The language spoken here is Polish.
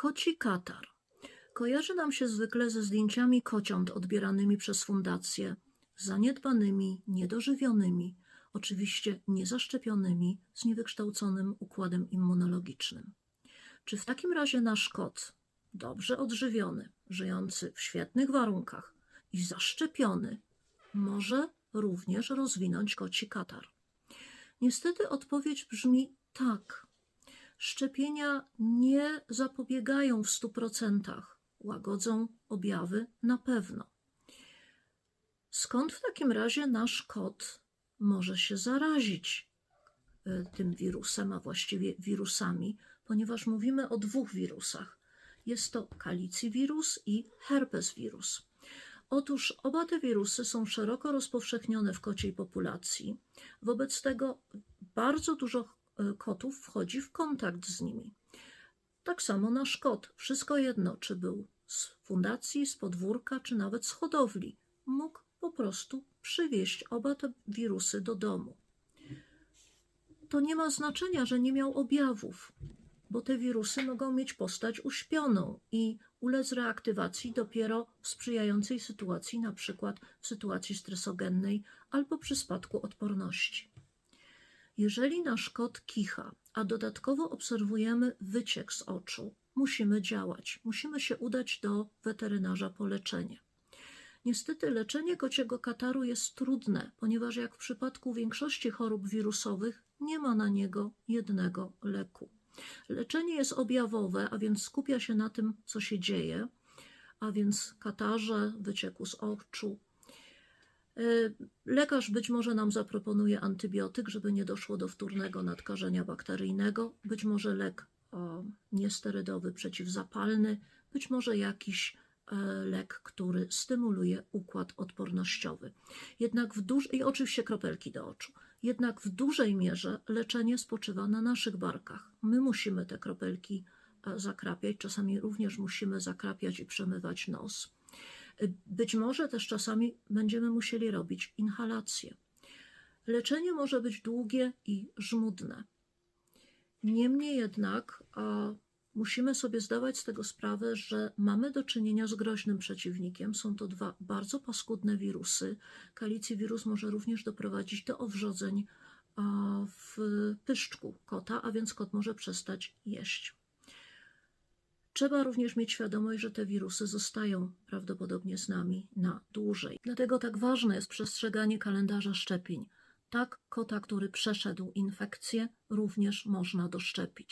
Koci katar. Kojarzy nam się zwykle ze zdjęciami kociąt odbieranymi przez fundacje, zaniedbanymi, niedożywionymi, oczywiście niezaszczepionymi, z niewykształconym układem immunologicznym. Czy w takim razie nasz kot, dobrze odżywiony, żyjący w świetnych warunkach i zaszczepiony, może również rozwinąć koci katar? Niestety odpowiedź brzmi tak. Szczepienia nie zapobiegają w 100%, łagodzą objawy na pewno. Skąd w takim razie nasz kot może się zarazić y, tym wirusem, a właściwie wirusami, ponieważ mówimy o dwóch wirusach. Jest to kalicywirus i herpeswirus. Otóż oba te wirusy są szeroko rozpowszechnione w kociej populacji. Wobec tego bardzo dużo e, kotów wchodzi w kontakt z nimi. Tak samo nasz kot, wszystko jedno, czy był z fundacji, z podwórka, czy nawet z hodowli, mógł po prostu przywieźć oba te wirusy do domu. To nie ma znaczenia, że nie miał objawów, bo te wirusy mogą mieć postać uśpioną i ulec reaktywacji dopiero w sprzyjającej sytuacji, na przykład w sytuacji stresogennej albo przy spadku odporności. Jeżeli nasz kot kicha, a dodatkowo obserwujemy wyciek z oczu, musimy działać. Musimy się udać do weterynarza po leczenie. Niestety leczenie kociego kataru jest trudne, ponieważ jak w przypadku większości chorób wirusowych nie ma na niego jednego leku. Leczenie jest objawowe, a więc skupia się na tym, co się dzieje, a więc katarze, wycieku z oczu. E, Lekarz być może nam zaproponuje antybiotyk, żeby nie doszło do wtórnego nadkażenia bakteryjnego, być może lek niesterydowy przeciwzapalny, być może jakiś e, lek, który stymuluje układ odpornościowy. Jednak w duż... i oczywiście kropelki do oczu. Jednak w dużej mierze leczenie spoczywa na naszych barkach. My musimy te kropelki e, zakrapiać, czasami również musimy zakrapiać i przemywać nos. Być może też czasami będziemy musieli robić inhalację. Leczenie może być długie i żmudne. Niemniej jednak a, musimy sobie zdawać z tego sprawę, że mamy do czynienia z groźnym przeciwnikiem. Są to dwa bardzo paskudne wirusy. Kalicywirus może również doprowadzić do owrzodzeń w pyszczku kota, a więc kot może przestać jeść. Trzeba również mieć świadomość, że te wirusy zostają prawdopodobnie z nami na dłużej. Dlatego tak ważne jest przestrzeganie kalendarza szczepień. Tak, kota, który przeszedł infekcję, również można doszczepić.